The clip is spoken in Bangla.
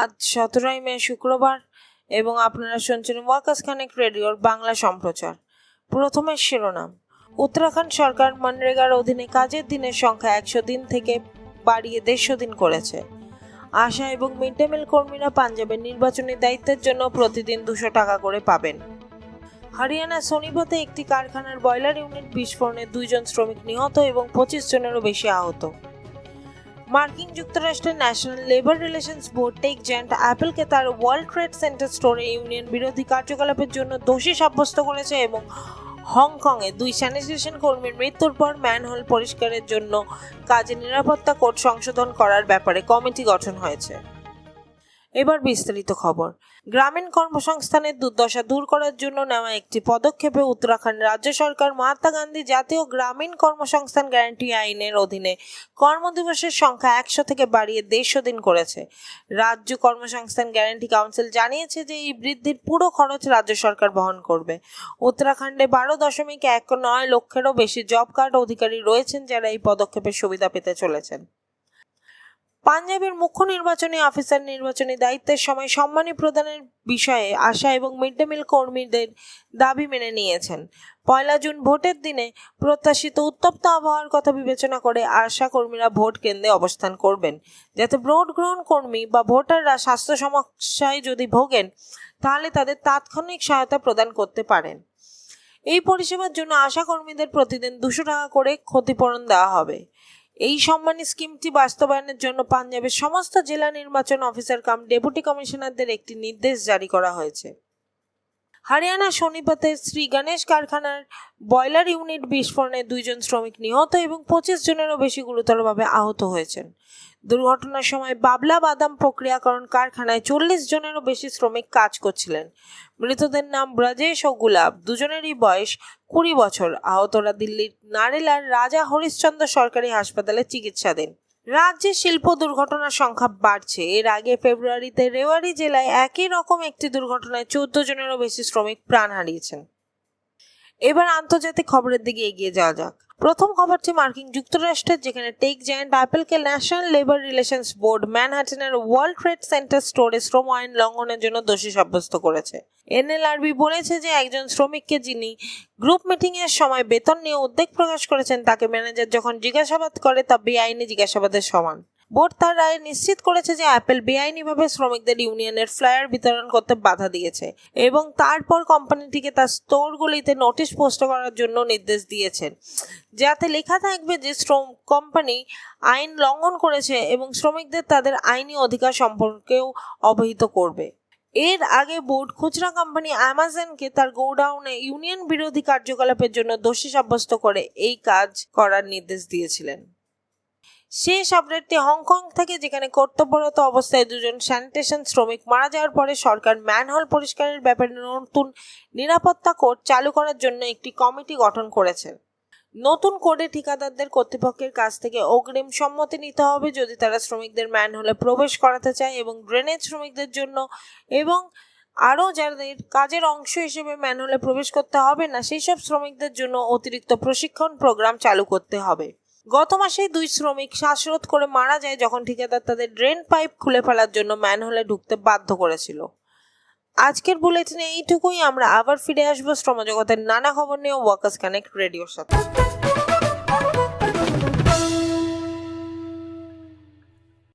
আজ সতেরোই মে, শুক্রবার, এবং আপনারা শুনছেন ওয়াকাস কানেক্ট রেডিওর বাংলা সম্প্রচার। প্রথমে শিরোনাম। উত্তরাখণ্ড সরকার মনরেগার অধীনে কাজের দিনের সংখ্যা একশো দিন থেকে বাড়িয়ে দেড়শো দিন করেছে। আশা এবং মিড ডে মিল কর্মীরা পাঞ্জাবের নির্বাচনী দায়িত্বের জন্য প্রতিদিন দুশো টাকা করে পাবেন। হরিয়ানা সোনিপথে একটি কারখানার বয়লার ইউনিট বিস্ফোরণে দুইজন শ্রমিক নিহত এবং পঁচিশ জনেরও বেশি আহত। মার্কিন যুক্তরাষ্ট্রের National Labor Relations Board tech giant অ্যাপেলকে তার ওয়ার্ল্ড ট্রেড সেন্টার স্টোরে ইউনিয়ন বিরোধী কার্যকলাপের জন্য দোষী সাব্যস্ত করেছে এবং হংকংয়ে দুই স্যানিটেশন কর্মীর মৃত্যুর পর ম্যানহোল পরিষ্কারের জন্য কাজে নিরাপত্তা কোড সংশোধন করার ব্যাপারে কমিটি গঠন হয়েছে। এবার বিস্তারিত খবর। গ্রামীণ কর্মসংস্থানের দুর্দশা দূর করার জন্য নেওয়া একটি পদক্ষেপে উত্তরাখণ্ড রাজ্য সরকার মহাত্মা গান্ধী জাতীয় গ্রামীণ কর্মসংস্থান গ্যারান্টি আইনের অধীনে কর্মদিবসের সংখ্যা একশো থেকে বাড়িয়ে দেড়শো দিন করেছে। রাজ্য কর্মসংস্থান গ্যারান্টি কাউন্সিল জানিয়েছে যে এই বৃদ্ধির পুরো খরচ রাজ্য সরকার বহন করবে। উত্তরাখণ্ডে বারো দশমিক এক নয় লক্ষেরও বেশি জব কার্ড অধিকারী রয়েছেন যারা এই পদক্ষেপের সুবিধা পেতে চলেছেন। পাঞ্জাবের মুখ্য নির্বাচনী অফিসার নির্বাচনী দায়িত্বের সময় সম্মানী প্রদানের বিষয়ে আশা এবং মিড ডে মিল কর্মীদের দাবি মেনে নিয়েছেন। পয়লা জুন ভোটের দিনে প্রত্যাশিত উত্তপ্ত আবহাওয়ার কথা বিবেচনা করে আশা কর্মীরা ভোট কেন্দ্রে অবস্থান করবেন। যাতে ভোট গ্রহণ কর্মী বা ভোটাররা স্বাস্থ্য সমস্যায় যদি ভোগেন, তাহলে তাদের তাৎক্ষণিক সহায়তা প্রদান করতে পারেন। এই পরিষেবার জন্য আশা কর্মীদের প্রতিদিন দুশো টাকা করে ক্ষতিপূরণ দেওয়া হবে। এই সম্মানী স্কিমটি বাস্তবায়নের জন্য পাঞ্জাবের সমস্ত জেলা নির্বাচন অফিসার কাম ডেপুটি কমিশনারদের একটি নির্দেশ জারি করা হয়েছে। হরিয়ানা শনিপথে শ্রী গণেশ কারখানার বয়লার ইউনিট বিস্ফোরণে দুইজন শ্রমিক নিহত এবং পঁচিশ জনেরও বেশি গুরুতরভাবে আহত হয়েছেন। দুর্ঘটনার সময় বাবলা বাদাম প্রক্রিয়াকরণ কারখানায় চল্লিশ জনেরও বেশি শ্রমিক কাজ করছিলেন। মৃতদের নাম ব্রজেশ ও গুলাব। দুজনেরই বয়স কুড়ি বছর। আহতরা দিল্লির নারেলার রাজা হরিশ্চন্দ্র সরকারি হাসপাতালে চিকিৎসাধীন। রাজ্যে শিল্প দুর্ঘটনার সংখ্যা বাড়ছে। এর আগে ফেব্রুয়ারিতে রেওয়ারি জেলায় একই রকম একটি দুর্ঘটনায় চোদ্দ জনেরও বেশি শ্রমিক প্রাণ হারিয়েছেন। এবার আন্তর্জাতিক খবরের দিকে এগিয়ে যাওয়া যাক। প্রথম খবরটি মার্কিন যুক্তরাষ্ট্রের, যেখানে টেক জায়ান্ট অ্যাপেলকে ন্যাশনাল লেবার রিলেশনস বোর্ড ম্যানহাটনের ওয়ার্ল্ড ট্রেড সেন্টার স্টোরে শ্রম আইন লঙ্ঘনের জন্য দোষী সাব্যস্ত করেছে। এনএলআরবি বলেছে যে একজন শ্রমিককে যিনি গ্রুপ মিটিং এর সময় বেতন নিয়ে উদ্বেগ প্রকাশ করেছেন, তাকে ম্যানেজার যখন জিজ্ঞাসাবাদ করে তা বেআইনি জিজ্ঞাসাবাদের সমান। বোর্ড তার রায়ে নিশ্চিত করেছে যে অ্যাপেল বেআইনিভাবে শ্রমিকদের ইউনিয়নের ফ্লায়ার বিতরণ করতে বাধা দিয়েছে এবং তারপর কোম্পানিটিকে তার স্টোরগুলিতে নোটিশ পোস্ট করার জন্য নির্দেশ দিয়েছেন। যাতে লেখা থাকবে যে শ্রম কোম্পানি আইন লঙ্ঘন করেছে এবং শ্রমিকদের তাদের আইনি অধিকার সম্পর্কেও অবহিত করবে। এর আগে বোর্ড খুচরা কোম্পানি অ্যামাজনকে তার গোডাউনে ইউনিয়ন বিরোধী কার্যকলাপের জন্য দোষী সাব্যস্ত করে এই কাজ করার নির্দেশ দিয়েছিলেন। শেষ আপডেটটি হংকং থেকে যেখানে কর্তব্যরত অবস্থায় দুজন স্যানিটেশন শ্রমিক মারা যাওয়ার পরে সরকার ম্যানহোল পরিষ্কারের ব্যাপারে নতুন নিরাপত্তা কোড চালু করার জন্য একটি কমিটি গঠন করেছে। নতুন কোডে ঠিকাদারদের কর্তৃপক্ষের কাছ থেকে অগ্রিম সম্মতি নিতে হবে যদি তারা শ্রমিকদের ম্যানহোলে প্রবেশ করাতে চায় এবং ড্রেনেজ শ্রমিকদের জন্য এবং আরও যাদের কাজের অংশ হিসেবে ম্যানহোলে প্রবেশ করতে হবে না সেই সব শ্রমিকদের জন্য অতিরিক্ত প্রশিক্ষণ প্রোগ্রাম চালু করতে হবে। গত মাসে দুই শ্রমিক শ্বাসরোধ করে মারা যায় যখন ঠিকাদার তাদের ড্রেন পাইপ খুলে ফেলার জন্য ম্যানহোলে ঢুকতে বাধ্য করেছিল। আজকের বুলেটিনে এইটুকুই, আমরা আবার ফিরে আসব শ্রমজগতের নানা খবর নিয়ে ওয়াকাস কানেক্ট রেডিওর সাথে।